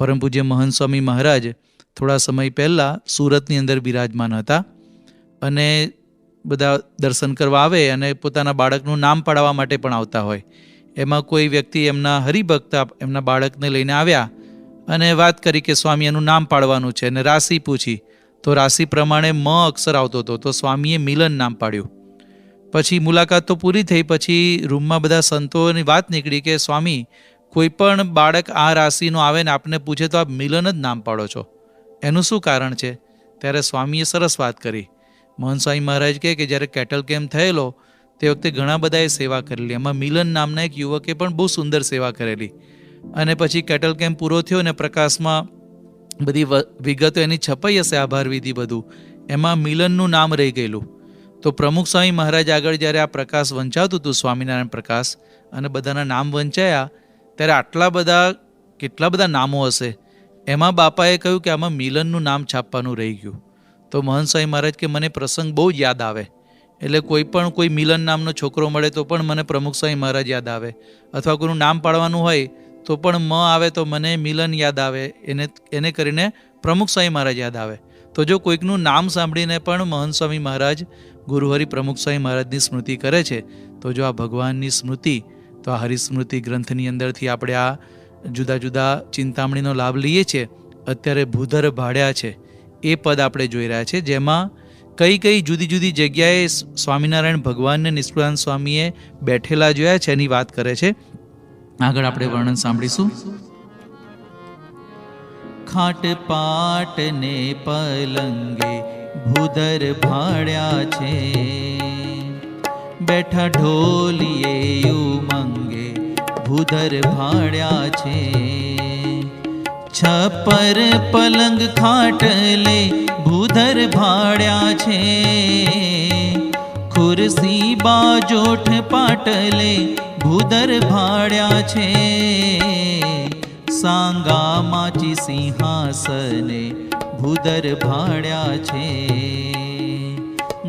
પરમ પૂજ્ય મહંત સ્વામી મહારાજ થોડા સમય પહેલાં સુરતની અંદર બિરાજમાન હતા અને બધા દર્શન કરવા આવે અને પોતાના બાળકનું નામ પાડવા માટે પણ આવતા હોય. એમાં કોઈ વ્યક્તિ એમના હરિભક્ત એમના બાળકને લઈને આવ્યા અને વાત કરી કે સ્વામી એનું નામ પાડવાનું છે અને રાશિ પૂછી. તો રાશિ પ્રમાણે મ અક્ષર આવતો હતો, તો સ્વામીએ મિલન નામ પાડ્યું. પછી મુલાકાત તો પૂરી થઈ, પછી રૂમમાં બધા સંતોની વાત નીકળી કે સ્વામી કોઈ પણ બાળક આ રાશિનો આવે ને આપને પૂછે તો આપ મિલન જ નામ પાડો છો. એનું શું કારણ છે? ત્યારે સ્વામીએ સરસ વાત કરી. મોહન સ્વામી મહારાજ કહે કે જ્યારે કેટલ કેમ્પ થયેલો, તે વખતે ઘણા બધાએ સેવા કરેલી. એમાં મિલન નામના એક યુવકે પણ બહુ સુંદર સેવા કરેલી. અને પછી કેટલ કેમ્પ પૂરો થયો ને પ્રકાશમાં બધી વિગતો એની છપાઈ હશે, આભાર, વિધિ બધું. એમાં મિલનનું નામ રહી ગયેલું. તો પ્રમુખ સ્વામી મહારાજ આગળ જ્યારે આ પ્રકાશ વંચાતું હતું, સ્વામિનારાયણ પ્રકાશ, અને બધાના નામ વંચાયા ત્યારે આટલા બધા, કેટલા બધા નામો હશે? એમાં બાપાએ કહ્યું કે આમાં મિલનનું નામ છાપવાનું રહી ગયું. તો મહંત સ્વામી મહારાજ કે મને પ્રસંગ બહુ યાદ આવે. એટલે કોઈ પણ કોઈ મિલન નામનો છોકરો મળે તો પણ મને પ્રમુખ સ્વામી મહારાજ યાદ આવે. અથવા કોઈનું નામ પાડવાનું હોય તો પણ મ આવે તો મને મિલન યાદ આવે. એને એને કરીને પ્રમુખ સ્વામી મહારાજ યાદ આવે. તો જો કોઈકનું નામ સાંભળીને પણ મહંત સ્વામી મહારાજ ગુરુહરિ પ્રમુખ સ્વામી મહારાજની સ્મૃતિ કરે છે, તો જો આ ભગવાનની સ્મૃતિ તો આ હરિસ્મૃતિ ગ્રંથની અંદરથી આપણે આ જુદા જુદા ચિંતામણીનો લાભ લઈએ છીએ. અત્યારે ભૂધર ભાડ્યા છે. એ પદ આપણે જોઈ રહ્યા છે, જેમાં કઈ કઈ જુદી જુદી જગ્યાએ સ્વામિનારાયણ ભગવાનને નિષ્ફળાન સ્વામીએ બેઠેલા જોયા છે, એની વાત કરે છે. આગળ આપણે વર્ણન સાંભળીશું. ખાટ પાટ ને પલંગે ભૂધર ભાડ્યા છે. બેઠા ઢોલીએ ઉમંગે, ભૂધર ભાડ્યા છે. છપર પલંગ ખાટલે ભૂધર ભાડ્યા છે. ખુરશી બાજોઠ પાટલે ભૂધર ભાડ્યા છે. સાંગા માચી સિંહાસને ભૂધર ભાડ્યા છે.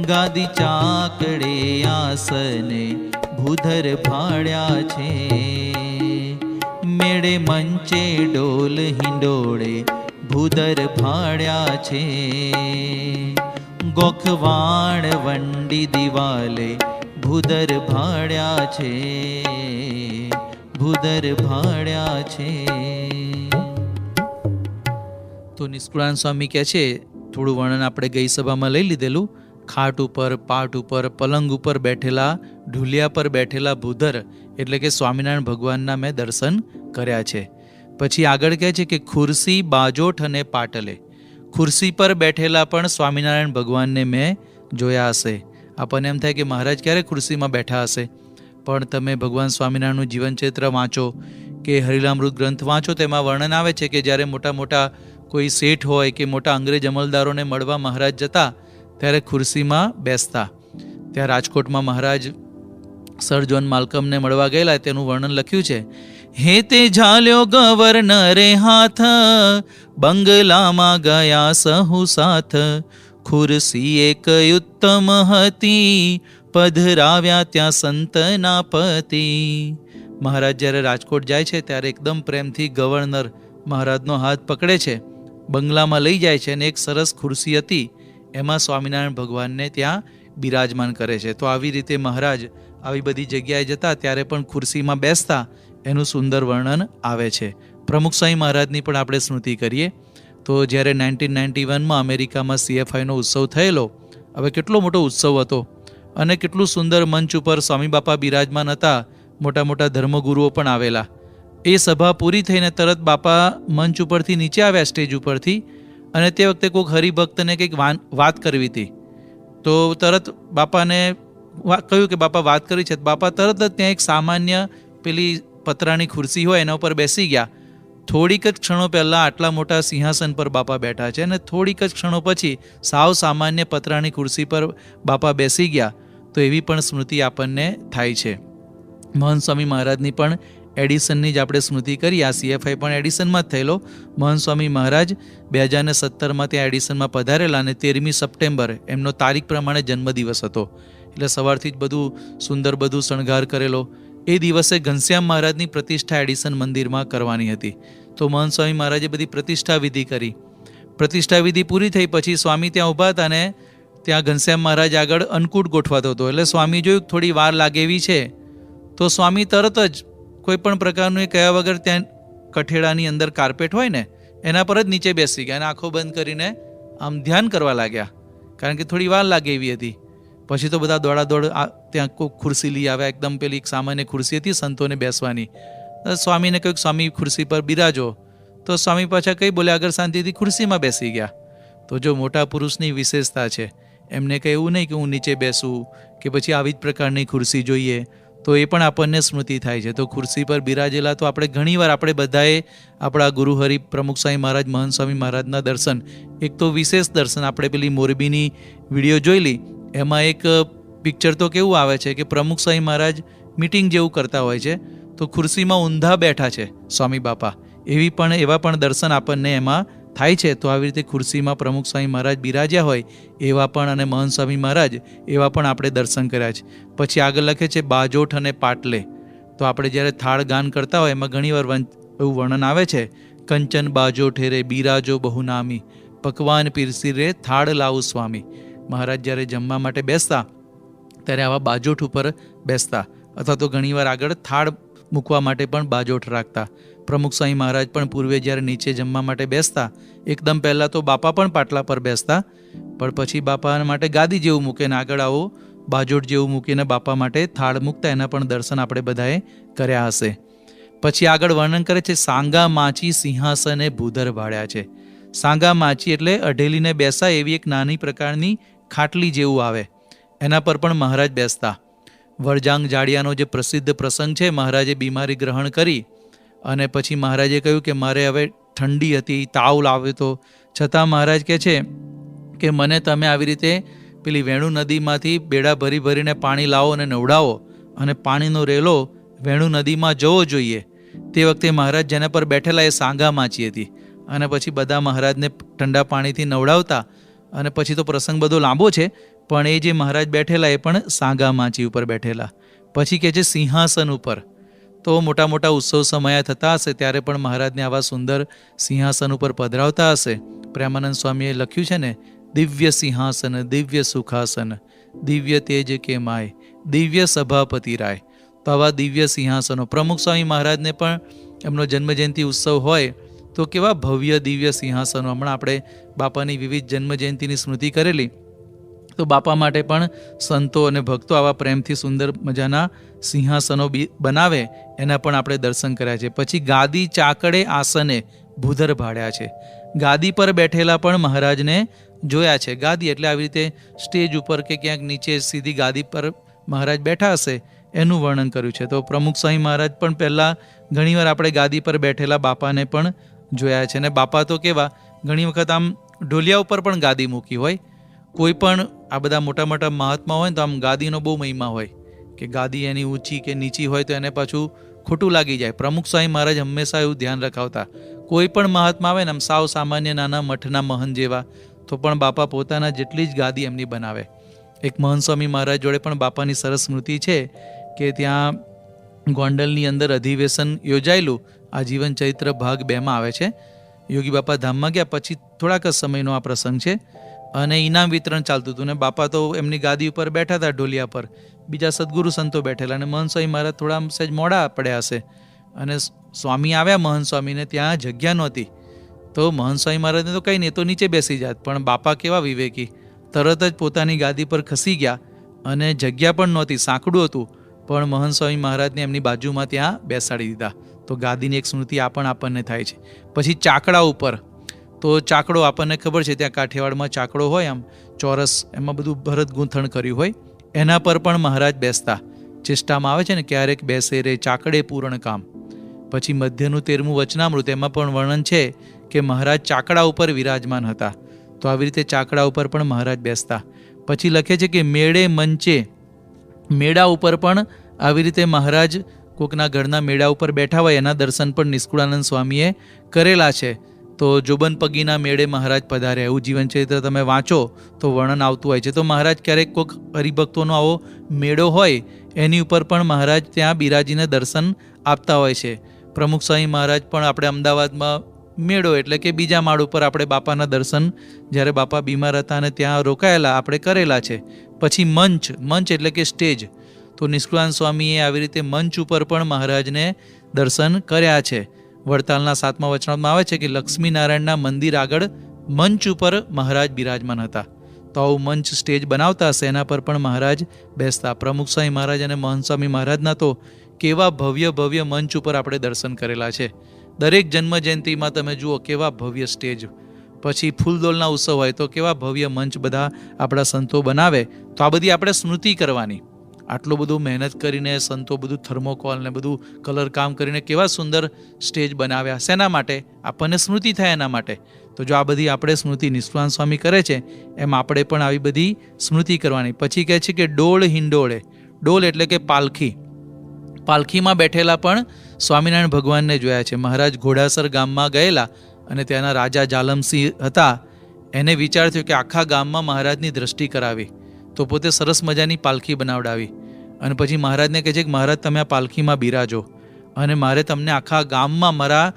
ગાદી ચાકડે આસને ભૂધર ભાડ્યા છે. મેળે મંચે ડોલ હિંડોળે ભૂધર ભાડ્યા છે. ગોખવાણ વંડી દિવાલે ભૂધર ભાડ્યા છે. ભૂધર ભાડ્યા છે. તો નિષ્કુળાન સ્વામી કહે છે, થોડું વર્ણન આપણે ગઈ સભામાં લઈ લીધેલું. ખાટ ઉપર, પાટ ઉપર, પલંગ ઉપર બેઠેલા, ઢુલિયા પર બેઠેલા ભૂધર એટલે કે સ્વામિનારાયણ ભગવાનના મેં દર્શન કર્યા છે. પછી આગળ કહે છે કે ખુરશી, બાજોઠ અને પાટલે. ખુરશી પર બેઠેલા પણ સ્વામિનારાયણ ભગવાનને મેં જોયા હશે. આપણને એમ થાય કે મહારાજ ક્યારે ખુરશીમાં બેઠા હશે? પણ તમે ભગવાન સ્વામિનારાયણનું જીવનચરિત્ર વાંચો કે હરિલામૃત ગ્રંથ વાંચો તેમાં વર્ણન આવે છે કે જ્યારે મોટા મોટા કોઈ શેઠ હોય કે મોટા અંગ્રેજ અમલદારોને મળવા મહારાજ જતા ત્યારે ખુરશીમાં બેસતા. ત્યાં રાજકોટમાં મહારાજ સર જોન માલકમને મળવા ગયેલા, તેનું વર્ણન લખ્યું છે, હે તે ઝાલ્યો ગવર્નરે હાથ, બંગલામાં ગયા સહુ સાથ. ખુરશી એક ઉત્તમ હતી, પધરાવ્યા ત્યાં સંતના પતિ મહારાજ જ્યારે રાજકોટ જાય છે, ત્યારે એકદમ પ્રેમથી ગવર્નર મહારાજનો હાથ પકડે છે, બંગલામાં લઈ જાય છે અને એક સરસ ખુરશી હતી. એમાં સ્વામિનારાયણ ભગવાનને ત્યાં બિરાજમાન કરે છે. તો આવી રીતે મહારાજ આવી બધી જગ્યાએ જતા ત્યારે પણ ખુરશીમાં બેસતા એનું સુંદર વર્ણન આવે છે. પ્રમુખ સ્વામી મહારાજની પણ આપણે સ્મૃતિ કરીએ. તો જ્યારે નાઇન્ટીન નાઇન્ટી વનમાં અમેરિકામાં સીએફઆઈનો ઉત્સવ થયેલો, હવે કેટલો મોટો ઉત્સવ હતો અને કેટલું સુંદર મંચ ઉપર સ્વામી બાપા બિરાજમાન હતા, મોટા મોટા ધર્મગુરુઓ પણ આવેલા. એ સભા પૂરી થઈને તરત બાપા મંચ ઉપરથી નીચે આવ્યા, સ્ટેજ ઉપરથી. અને તે વખતે કોઈક હરિભક્તને કંઈક વાત કરવી હતી. તો તરત બાપાને કહ્યું કે બાપા વાત કરી છે. બાપા તરત જ ત્યાં એક સામાન્ય પેલી પતરાની ખુરશી હોય એના ઉપર બેસી ગયા. થોડીક જ ક્ષણો પહેલાં આટલા મોટા સિંહાસન પર બાપા બેઠા છે અને થોડીક જ ક્ષણો પછી સાવ સામાન્ય પતરાની ખુરશી પર બાપા બેસી ગયા. તો એવી પણ સ્મૃતિ આપણને થાય છે. મહંત સ્વામી મહારાજની પણ એડિસનની જ આપણે સ્મૃતિ કરી. આ સીએફઆઈ પણ એડિસનમાં જ થયેલો. મહંત સ્વામી મહારાજ બે હજાર ને સત્તરમાં ત્યાં એડિસનમાં પધારેલા અને તેરમી સપ્ટેમ્બર એમનો તારીખ પ્રમાણે જન્મદિવસ હતો. એટલે સવારથી જ બધું સુંદર બધું શણગાર કરેલો. એ દિવસે ઘનશ્યામ મહારાજની પ્રતિષ્ઠા એડિસન મંદિરમાં કરવાની હતી. તો મહંત સ્વામી મહારાજે બધી પ્રતિષ્ઠા વિધિ કરી. પ્રતિષ્ઠા વિધિ પૂરી થઈ પછી સ્વામી ત્યાં ઊભા હતા અને ત્યાં ઘનશ્યામ મહારાજ આગળ અન્નકૂટ ગોઠવાતો હતો. એટલે સ્વામી જોયું થોડી વાર લાગે એવી છે. તો સ્વામી તરત જ કોઈ પણ પ્રકારનું એ કયા વગર ત્યાં કઠેડાની અંદર કાર્પેટ હોય ને, એના પર જ નીચે બેસી ગયા અને આંખો બંધ કરીને આમ ધ્યાન કરવા લાગ્યા. કારણ કે થોડી વાર લાગે એવી હતી. પછી તો બધા દોડાદોડ આ ત્યાં કોઈ ખુરશી લઈ આવ્યા, એકદમ પેલી એક સામાન્ય ખુરશી હતી સંતોને બેસવાની. સ્વામીને કહ્યું, સ્વામી, ખુરશી પર બિરાજો. તો સ્વામી પાછા કંઈ બોલે આગળ શાંતિથી ખુરશીમાં બેસી ગયા. તો જો મોટા પુરુષની વિશેષતા છે, એમને કંઈ એવું નહીં કે હું નીચે બેસું, કે પછી આવી જ પ્રકારની ખુરશી જોઈએ. તો એ પણ આપણને સ્મૃતિ થાય છે. તો ખુરશી પર બિરાજેલા તો આપણે ઘણીવાર આપણે બધાએ આપણા ગુરુહરિ પ્રમુખ સ્વામી મહારાજ મહંત સ્વામી મહારાજના દર્શન, એક તો વિશેષ દર્શન આપણે પેલી મોરબીની વીડિયો જોઈ લી એમાં એક પિક્ચર તો કેવું આવે છે કે પ્રમુખ સ્વામી મહારાજ મિટિંગ જેવું કરતા હોય છે, તો ખુરશીમાં ઊંધા બેઠા છે સ્વામી બાપા. એવી પણ, એવા પણ દર્શન આપણને એમાં થાય છે, તો આવી રીતે ખુરશીમાં પ્રમુખ સ્વામી મહારાજ બિરાજ્યા હોય, એવા પણ અને મહંત સ્વામી મહારાજ, એવા પણ આપણે દર્શન કર્યા છે. પછી આગળ લખે છે, બાજોઠ અને પાટલે. તો આપણે જ્યારે થાળ ગાન કરતા હોય, એમાં ઘણીવાર એવું વર્ણન આવે છે, કંચન બાજો ઠેરે બિરાજો બહુનામી, પકવાન પીરસી રે થાળ લાવું સ્વામી. મહારાજ જ્યારે જમવા માટે બેસતા, ત્યારે આવા બાજોઠ ઉપર બેસતા. અથવા તો ઘણીવાર આગળ થાળ મૂકવા માટે પણ બાજોઠ રાખતા. પ્રમુખ સ્વામી મહારાજ પણ પૂર્વે જ્યારે નીચે જમવા માટે બેસતા, એકદમ પહેલાં તો બાપા પણ પાટલા પર બેસતા. પણ પછી બાપા માટે ગાદી જેવું મૂકીને આગળ આવો, બાજોઠ જેવું મૂકીને બાપા માટે થાળ મૂકતા, એના પણ દર્શન આપણે બધાએ કર્યા હશે. પછી આગળ વર્ણન કરે છે, સાંગા માચી સિંહાસને ભૂધર ભાડ્યા છે. સાંગા માચી એટલે અઢેલીને બેસા એવી એક નાની પ્રકારની ખાટલી જેવું આવે. એના પર પણ મહારાજ બેસતા. વરજાંગ જાડિયાનો જે પ્રસિદ્ધ પ્રસંગ છે, મહારાજે બીમારી ગ્રહણ કરી અને પછી મહારાજે કહ્યું કે મારે હવે ઠંડી હતી, તાવ લાવ્યો તો. છતાં મહારાજ કહે છે કે મને તમે આવી રીતે પેલી વેણુ નદીમાંથી બેડા ભરી ભરીને પાણી લાવો અને નવડાવો અને પાણીનો રેલો વેણુ નદીમાં જવો જોઈએ. તે વખતે મહારાજ જેના પર બેઠેલા એ સાંગા માચી હતી અને પછી બધા મહારાજને ઠંડા પાણીથી નવડાવતા અને પછી તો પ્રસંગ બધો લાંબો છે પણ એ જે મહારાજ બેઠેલા એ પણ સાંગા માચી ઉપર બેઠેલા. પછી કે છે સિંહાસન ઉપર. તો મોટા મોટા ઉત્સવ સમયા થતા હશે ત્યારે પણ મહારાજને આવા સુંદર સિંહાસન ઉપર પધરાવતા હશે. પ્રેમાનંદ સ્વામીએ લખ્યું છે ને, દિવ્ય સિંહાસન, દિવ્ય સુખાસન, દિવ્ય તેજ કે માય, દિવ્ય સભાપતિ રાય. તો આવા દિવ્ય સિંહાસનો પ્રમુખ સ્વામી મહારાજને પણ એમનો જન્મજયંતિ ઉત્સવ હોય, તો કેવા ભવ્ય દિવ્ય સિંહાસનો હમણાં આપણે બાપાની વિવિધ જન્મજયંતિની સ્મૃતિ કરેલી. તો બાપા માટે પણ સંતો અને ભક્તો આવા પ્રેમથી સુંદર મજાના સિંહાસનો બનાવે, એના પણ આપણે દર્શન કર્યા છે. પછી ગાદી ચાકડે આસને ભૂધર ભાડ્યા છે. ગાદી પર બેઠેલા પણ મહારાજને જોયા છે. ગાદી એટલે આવી રીતે સ્ટેજ ઉપર કે ક્યાંક નીચે સીધી ગાદી પર મહારાજ બેઠા હશે, એનું વર્ણન કર્યું છે. તો પ્રમુખ સ્વામી મહારાજ પણ પહેલાં ઘણીવાર આપણે ગાદી પર બેઠેલા બાપાને પણ જોયા છે. અને બાપા તો કેવા, ઘણી વખત આમ ઢોલિયા ઉપર પણ ગાદી મૂકી હોય કોઈ પણ આ બધા મોટા મોટા મહાત્મા હોય ને તો આમ ગાદીનો બહુ મહિમા હોય કે ગાદી એની ઊંચી કે નીચી હોય તો એને પાછું ખોટું લાગી જાય. પ્રમુખ સ્વામી મહારાજ હંમેશા એવું ધ્યાન રખાવતા. કોઈ પણ મહાત્મા આવે ને આમ સાવ સામાન્ય નાના મઠના મહંત જેવા, તો પણ બાપા પોતાના જેટલી જ ગાદી એમની બનાવે. એક મહંત સ્વામી મહારાજ જોડે પણ બાપાની સરસ સ્મૃતિ છે કે ત્યાં ગોંડલની અંદર અધિવેશન યોજાયેલું. આ જીવન ચરિત્ર ભાગ બેમાં આવે છે. યોગી બાપા ધામમાં ગયા, પછી થોડાક જ સમયનો આ પ્રસંગ છે. અને ઇનામ વિતરણ ચાલતું હતું ને બાપા તો એમની ગાદી ઉપર બેઠા હતા ઢોલિયા પર. બીજા સદગુરુ સંતો બેઠેલા અને મહંત સ્વામી મહારાજ થોડા સહેજ મોડા પડ્યા હશે. અને સ્વામી આવ્યા મહંત સ્વામીને ત્યાં જગ્યા નહોતી. તો મહંત સ્વામી મહારાજને તો કંઈ નહીં, તો નીચે બેસી જાત. પણ બાપા કેવા વિવેકી? તરત જ પોતાની ગાદી પર ખસી ગયા અને જગ્યા પણ નહોતી, સાંકડું હતું. પણ મહંત સ્વામી મહારાજને એમની બાજુમાં ત્યાં બેસાડી દીધા. તો ગાદીની એક સ્મૃતિ આ પણ આપણને થાય છે. પછી ચાકડા ઉપર તો ચાકડો આપણને ખબર છે ત્યાં કાઠિયાવાડમાં ચાકડો હોય આમ, ચોરસ, એમાં બધું ભરત ગૂંથણ કર્યું હોય. એના પર પણ મહારાજ બેસતા. ચેષ્ટામાં આવે છે ને, ક્યારેક બેસે રે ચાકડે પૂરણ કામ. પછી મધ્યનું તેરમું વચનામૃત, એમાં પણ વર્ણન છે કે મહારાજ ચાકડા ઉપર વિરાજમાન હતા. તો આવી રીતે ચાકડા ઉપર પણ મહારાજ બેસતા. પછી લખે છે કે, મેળે મંચે. મેળા ઉપર પણ આવી રીતે મહારાજ કોકના ઘરના મેળા ઉપર બેઠા હોય, એના દર્શન પણ નિષ્કુળાનંદ સ્વામીએ કરેલા છે. તો જોબન પગીના મેળે મહારાજ પધાર્યા. એવું જીવન ચરિત્ર તમે વાંચો તો વર્ણન આવતું હોય છે. તો મહારાજ ક્યારેક કોઈક હરિભક્તોનો આવો મેળો હોય, એની ઉપર પણ મહારાજ ત્યાં બિરાજીને દર્શન આપતા હોય છે. પ્રમુખ સ્વામી મહારાજ પણ આપણે અમદાવાદમાં મેળો એટલે કે બીજા માળ ઉપર આપણે બાપાના દર્શન, જ્યારે બાપા બીમાર હતા અને ત્યાં રોકાયેલા, આપણે કરેલા છે. પછી મંચ મંચ એટલે કે સ્ટેજ. તો નિષ્કુળાન સ્વામીએ આવી રીતે મંચ ઉપર પણ મહારાજને દર્શન કર્યા છે. વડતાલના સાતમા વચનામાં આવે છે કે લક્ષ્મીનારાયણના મંદિર આગળ મંચ ઉપર મહારાજ બિરાજમાન હતા. તો આવું મંચ સ્ટેજ બનાવતા હશે એના પર પણ મહારાજ બેસતા. પ્રમુખ સ્વામી મહારાજ અને મહંત સ્વામી મહારાજના તો કેવા ભવ્ય ભવ્ય મંચ ઉપર આપણે દર્શન કરેલા છે. દરેક જન્મ જયંતિમાં તમે જુઓ કેવા ભવ્ય સ્ટેજ. પછી ફૂલદોલના ઉત્સવ હોય તો કેવા ભવ્ય મંચ બધા આપણા સંતો બનાવે. તો આ બધી આપણે સ્મૃતિ કરવાની. આટલું બધું મહેનત કરીને, સંતો બધું થર્મોકોલ ને બધું કલર કામ કરીને કેવા સુંદર સ્ટેજ બનાવ્યા. શેના માટે? આપણને સ્મૃતિ થાય એના માટે. તો જો આ બધી આપણે સ્મૃતિ નિષ્ણાન સ્વામી કરે છે, એમ આપણે પણ આવી બધી સ્મૃતિ કરવાની. પછી કહે છે કે ડોળ હિંડોળે. ડોલ એટલે કે પાલખી. પાલખીમાં બેઠેલા પણ સ્વામિનારાયણ ભગવાનને જોયા છે. મહારાજ ઘોડાસર ગામમાં ગયેલા અને ત્યાંના રાજા જાલમસિંહ હતા. એને વિચાર થયો કે આખા ગામમાં મહારાજની દ્રષ્ટિ કરાવી. તો પોતે સરસ મજાની પાલખી બનાવડાવી. અને પછી મહારાજને કહે છે કે મહારાજ, તમે આ પાલખીમાં બિરાજો. અને મારે તમને આખા ગામમાં મારા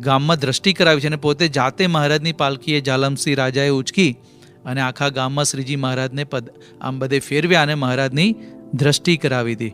ગામમાં દ્રષ્ટિ કરાવી છે અને પોતે જાતે મહારાજની પાલખીએ જાલમસિંહ રાજાએ ઉચકી અને આખા ગામમાં શ્રીજી મહારાજને પદ આમ બધે ફેરવ્યા અને મહારાજની દ્રષ્ટિ કરાવી હતી